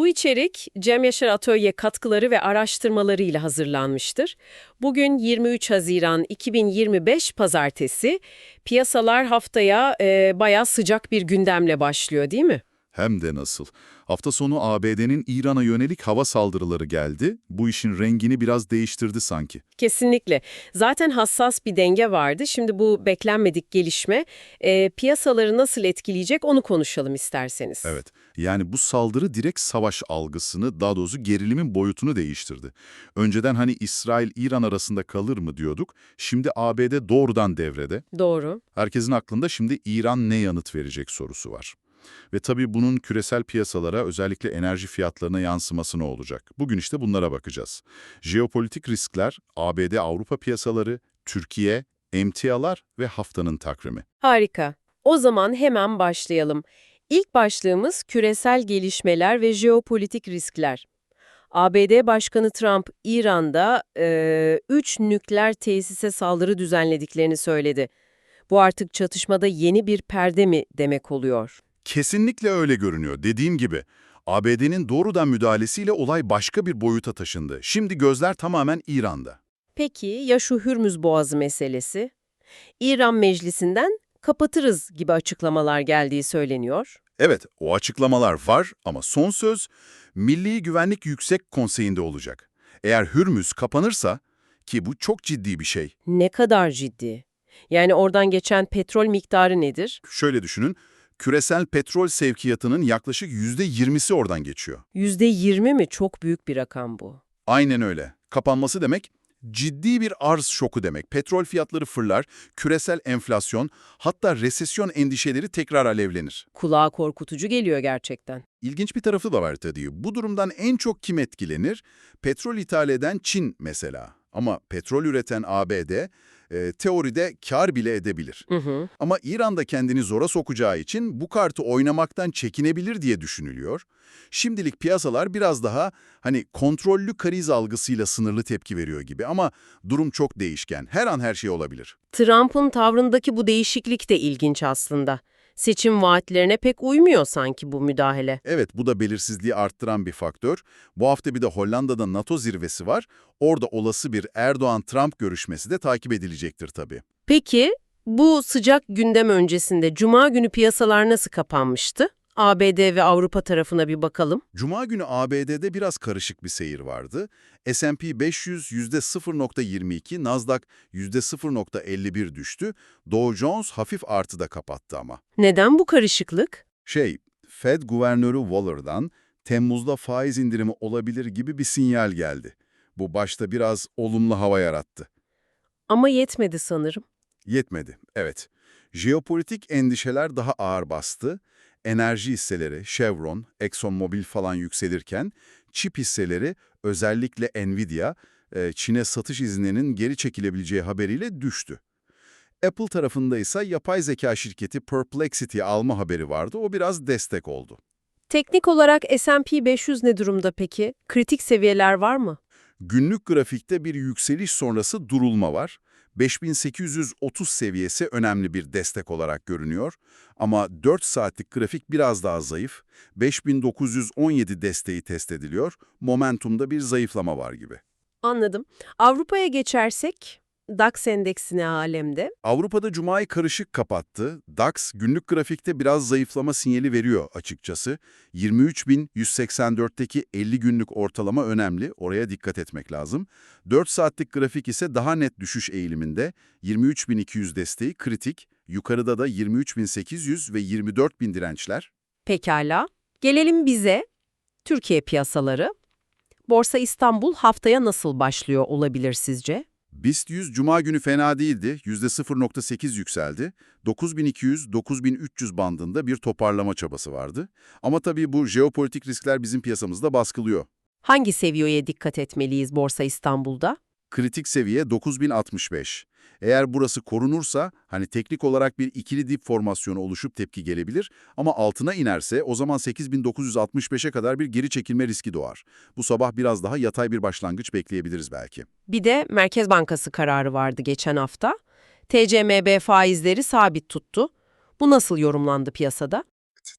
Bu içerik Cem Yaşar Atölye katkıları ve araştırmaları ile hazırlanmıştır. Bugün 23 Haziran 2025 Pazartesi. Piyasalar haftaya e, bayağı sıcak bir gündemle başlıyor değil mi? Hem de nasıl. Hafta sonu ABD'nin İran'a yönelik hava saldırıları geldi. Bu işin rengini biraz değiştirdi sanki. Kesinlikle. Zaten hassas bir denge vardı. Şimdi bu beklenmedik gelişme e, piyasaları nasıl etkileyecek onu konuşalım isterseniz. Evet, yani bu saldırı direkt savaş algısını, daha doğrusu gerilimin boyutunu değiştirdi. Önceden hani İsrail-İran arasında kalır mı diyorduk, şimdi ABD doğrudan devrede. Doğru. Herkesin aklında şimdi İran ne yanıt verecek sorusu var. Ve tabii bunun küresel piyasalara, özellikle enerji fiyatlarına yansıması ne olacak? Bugün işte bunlara bakacağız. Jeopolitik riskler, ABD-Avrupa piyasaları, Türkiye, emtialar ve haftanın takvimi. Harika. O zaman hemen başlayalım. İlk başlığımız küresel gelişmeler ve jeopolitik riskler. ABD Başkanı Trump, İran'da 3 nükleer tesise saldırı düzenlediklerini söyledi. Bu artık çatışmada yeni bir perde mi demek oluyor? Kesinlikle öyle görünüyor. Dediğim gibi ABD'nin doğrudan müdahalesiyle olay başka bir boyuta taşındı. Şimdi gözler tamamen İran'da. Peki ya şu Hürmüz Boğazı meselesi? İran Meclisi'nden kapatırız gibi açıklamalar geldiği söyleniyor. Evet, o açıklamalar var ama son söz Milli Güvenlik Yüksek Konseyi'nde olacak. Eğer Hürmüz kapanırsa, ki bu çok ciddi bir şey, Ne kadar ciddi? Yani oradan geçen petrol miktarı nedir? şöyle düşünün, küresel petrol sevkiyatının yaklaşık %20'si oradan geçiyor. %20 mi? Çok büyük bir rakam bu. Aynen öyle. Kapanması demek ciddi bir arz şoku demek. Petrol fiyatları fırlar, küresel enflasyon, hatta resesyon endişeleri tekrar alevlenir. Kulağa korkutucu geliyor gerçekten. İlginç bir tarafı da var tabii. Bu durumdan en çok kim etkilenir? Petrol ithal eden Çin mesela. Ama petrol üreten ABD e, teoride kar bile edebilir. Hı hı. Ama İran da kendini zora sokacağı için bu kartı oynamaktan çekinebilir diye düşünülüyor. Şimdilik piyasalar biraz daha hani kontrollü kriz algısıyla sınırlı tepki veriyor gibi ama durum çok değişken. Her an her şey olabilir. Trump'ın tavrındaki bu değişiklik de ilginç aslında. Seçim vaatlerine pek uymuyor sanki bu müdahale. Evet bu da belirsizliği arttıran bir faktör. Bu hafta bir de Hollanda'da NATO zirvesi var. Orada olası bir Erdoğan-Trump görüşmesi de takip edilecektir tabii. Peki bu sıcak gündem öncesinde Cuma günü piyasalar nasıl kapanmıştı? ABD ve Avrupa tarafına bir bakalım. Cuma günü ABD'de biraz karışık bir seyir vardı. S&P 500 %0.22, Nasdaq %0.51 düştü. Dow Jones hafif artıda kapattı ama. Neden bu karışıklık? Şey, Fed Guvernörü Waller'dan Temmuz'da faiz indirimi olabilir gibi bir sinyal geldi. Bu başta biraz olumlu hava yarattı. Ama yetmedi sanırım. Yetmedi, evet. Jeopolitik endişeler daha ağır bastı. Enerji hisseleri, Chevron, ExxonMobil falan yükselirken, çip hisseleri, özellikle Nvidia, e, Çin'e satış izninin geri çekilebileceği haberiyle düştü. Apple tarafında ise yapay zeka şirketi Perplexity alma haberi vardı, o biraz destek oldu. Teknik olarak S&P 500 ne durumda peki? Kritik seviyeler var mı? Günlük grafikte bir yükseliş sonrası durulma var. 5830 seviyesi önemli bir destek olarak görünüyor. Ama 4 saatlik grafik biraz daha zayıf. 5917 desteği test ediliyor. Momentumda bir zayıflama var gibi. Anladım. Avrupa'ya geçersek DAX endeksine alemde. Avrupa'da Cuma'yı karışık kapattı. DAX günlük grafikte biraz zayıflama sinyali veriyor açıkçası. 23.184'teki 50 günlük ortalama önemli, oraya dikkat etmek lazım. 4 saatlik grafik ise daha net düşüş eğiliminde. 23.200 desteği kritik, yukarıda da 23.800 ve 24.000 dirençler. Pekala. Gelelim bize. Türkiye piyasaları. Borsa İstanbul haftaya nasıl başlıyor olabilir sizce? BIST 100 Cuma günü fena değildi, %0.8 yükseldi. 9200-9300 bandında bir toparlama çabası vardı. Ama tabii bu jeopolitik riskler bizim piyasamızda baskılıyor. Hangi seviyeye dikkat etmeliyiz Borsa İstanbul'da? Kritik seviye 9065. Eğer burası korunursa hani teknik olarak bir ikili dip formasyonu oluşup tepki gelebilir ama altına inerse o zaman 8965'e kadar bir geri çekilme riski doğar. Bu sabah biraz daha yatay bir başlangıç bekleyebiliriz belki. Bir de Merkez Bankası kararı vardı geçen hafta. TCMB faizleri sabit tuttu. Bu nasıl yorumlandı piyasada?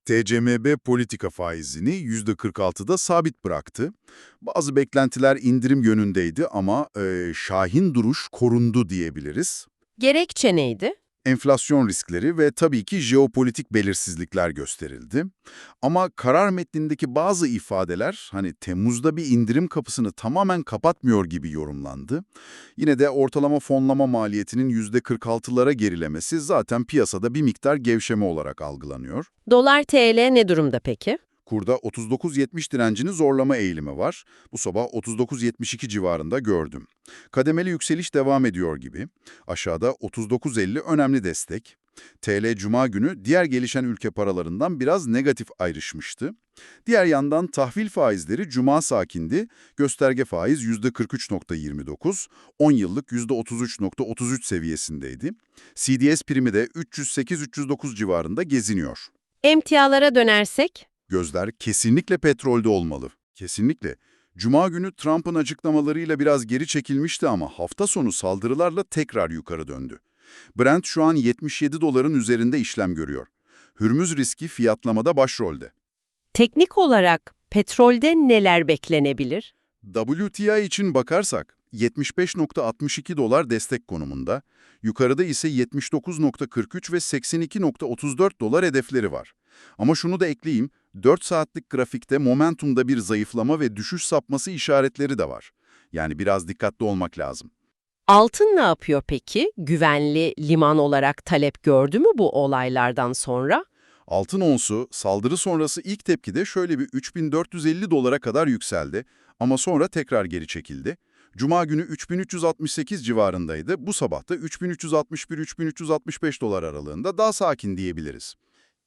TCMB politika faizini %46'da sabit bıraktı. Bazı beklentiler indirim yönündeydi ama e, şahin duruş korundu diyebiliriz. Gerekçe neydi? Enflasyon riskleri ve tabii ki jeopolitik belirsizlikler gösterildi. Ama karar metnindeki bazı ifadeler hani Temmuz'da bir indirim kapısını tamamen kapatmıyor gibi yorumlandı. Yine de ortalama fonlama maliyetinin %46'lara gerilemesi zaten piyasada bir miktar gevşeme olarak algılanıyor. Dolar TL ne durumda peki? Kurda 39.70 direncini zorlama eğilimi var. Bu sabah 39.72 civarında gördüm. Kademeli yükseliş devam ediyor gibi. Aşağıda 39.50 önemli destek. TL Cuma günü diğer gelişen ülke paralarından biraz negatif ayrışmıştı. Diğer yandan tahvil faizleri Cuma sakindi. Gösterge faiz %43.29, 10 yıllık %33.33 seviyesindeydi. CDS primi de 308-309 civarında geziniyor. Emtialara dönersek? Gözler kesinlikle petrolde olmalı. Kesinlikle. Cuma günü Trump'ın açıklamalarıyla biraz geri çekilmişti ama hafta sonu saldırılarla tekrar yukarı döndü. Brent şu an 77 doların üzerinde işlem görüyor. Hürmüz riski fiyatlamada başrolde. Teknik olarak petrolde neler beklenebilir? WTI için bakarsak 75.62 dolar destek konumunda, yukarıda ise 79.43 ve 82.34 dolar hedefleri var. Ama şunu da ekleyeyim, 4 saatlik grafikte momentumda bir zayıflama ve düşüş sapması işaretleri de var. Yani biraz dikkatli olmak lazım. Altın ne yapıyor peki? Güvenli liman olarak talep gördü mü bu olaylardan sonra? Altın onsu saldırı sonrası ilk tepkide şöyle bir 3450 dolara kadar yükseldi ama sonra tekrar geri çekildi. Cuma günü 3368 civarındaydı. Bu sabah da 3361-3365 dolar aralığında daha sakin diyebiliriz.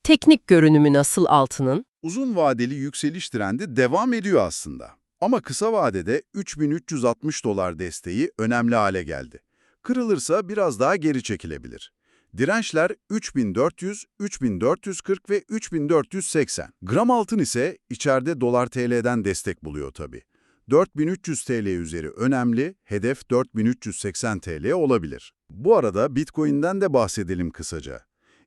Teknik görünümü nasıl altının? Uzun vadeli yükseliş trendi devam ediyor aslında. Ama kısa vadede 3360 dolar desteği önemli hale geldi. Kırılırsa biraz daha geri çekilebilir. Dirençler 3400, 3440 ve 3480. Gram altın ise içeride dolar TL'den destek buluyor tabii. 4300 TL üzeri önemli, hedef 4380 TL olabilir. Bu arada Bitcoin'den de bahsedelim kısaca.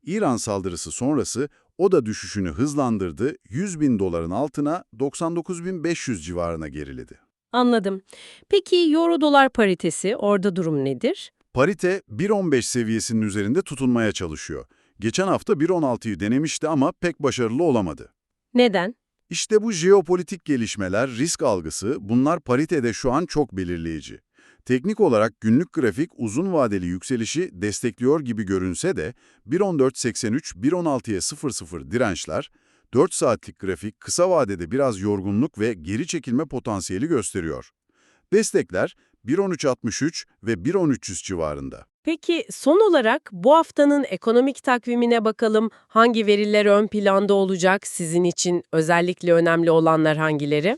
İran saldırısı sonrası o da düşüşünü hızlandırdı, 100 bin doların altına 99.500 civarına geriledi. Anladım. Peki euro dolar paritesi orada durum nedir? Parite 1.15 seviyesinin üzerinde tutunmaya çalışıyor. Geçen hafta 1.16'yı denemişti ama pek başarılı olamadı. Neden? İşte bu jeopolitik gelişmeler, risk algısı, bunlar paritede şu an çok belirleyici. Teknik olarak günlük grafik uzun vadeli yükselişi destekliyor gibi görünse de 1.1483, 1.16'ya 00 dirençler, 4 saatlik grafik kısa vadede biraz yorgunluk ve geri çekilme potansiyeli gösteriyor. Destekler 1.1363 ve 1.1300 civarında. Peki son olarak bu haftanın ekonomik takvimine bakalım. Hangi veriler ön planda olacak? Sizin için özellikle önemli olanlar hangileri?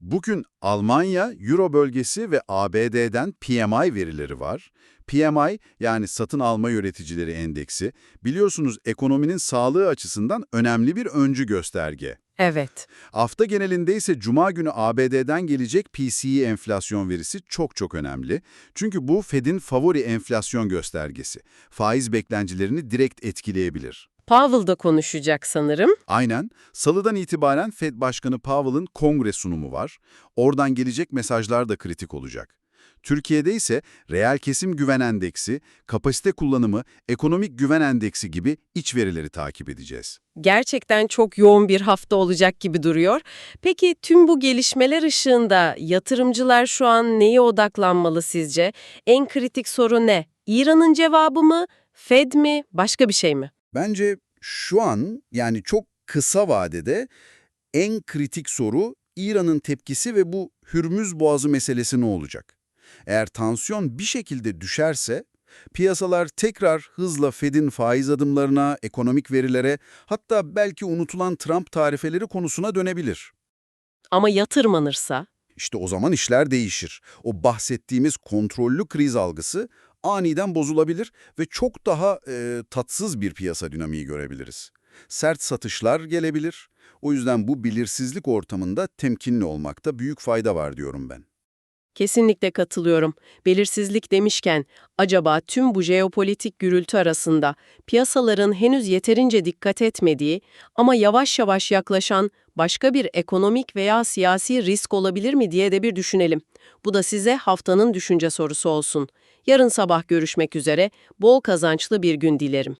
Bugün Almanya, Euro bölgesi ve ABD'den PMI verileri var. PMI yani satın alma yöneticileri endeksi biliyorsunuz ekonominin sağlığı açısından önemli bir öncü gösterge. Evet. Hafta genelinde ise Cuma günü ABD'den gelecek PCE enflasyon verisi çok çok önemli. Çünkü bu Fed'in favori enflasyon göstergesi. Faiz beklentilerini direkt etkileyebilir. Powell da konuşacak sanırım. Aynen. Salıdan itibaren Fed Başkanı Powell'ın kongre sunumu var. Oradan gelecek mesajlar da kritik olacak. Türkiye'de ise reel kesim güven endeksi, kapasite kullanımı, ekonomik güven endeksi gibi iç verileri takip edeceğiz. Gerçekten çok yoğun bir hafta olacak gibi duruyor. Peki tüm bu gelişmeler ışığında yatırımcılar şu an neye odaklanmalı sizce? En kritik soru ne? İran'ın cevabı mı? Fed mi? Başka bir şey mi? Bence şu an yani çok kısa vadede en kritik soru İran'ın tepkisi ve bu Hürmüz Boğazı meselesi ne olacak? Eğer tansiyon bir şekilde düşerse piyasalar tekrar hızla Fed'in faiz adımlarına, ekonomik verilere hatta belki unutulan Trump tarifeleri konusuna dönebilir. Ama ya tırmanırsa? İşte o zaman işler değişir. O bahsettiğimiz kontrollü kriz algısı aniden bozulabilir ve çok daha e, tatsız bir piyasa dinamiği görebiliriz. Sert satışlar gelebilir. O yüzden bu belirsizlik ortamında temkinli olmakta büyük fayda var diyorum ben. Kesinlikle katılıyorum. Belirsizlik demişken, acaba tüm bu jeopolitik gürültü arasında piyasaların henüz yeterince dikkat etmediği ama yavaş yavaş yaklaşan başka bir ekonomik veya siyasi risk olabilir mi diye de bir düşünelim. Bu da size haftanın düşünce sorusu olsun. Yarın sabah görüşmek üzere, bol kazançlı bir gün dilerim.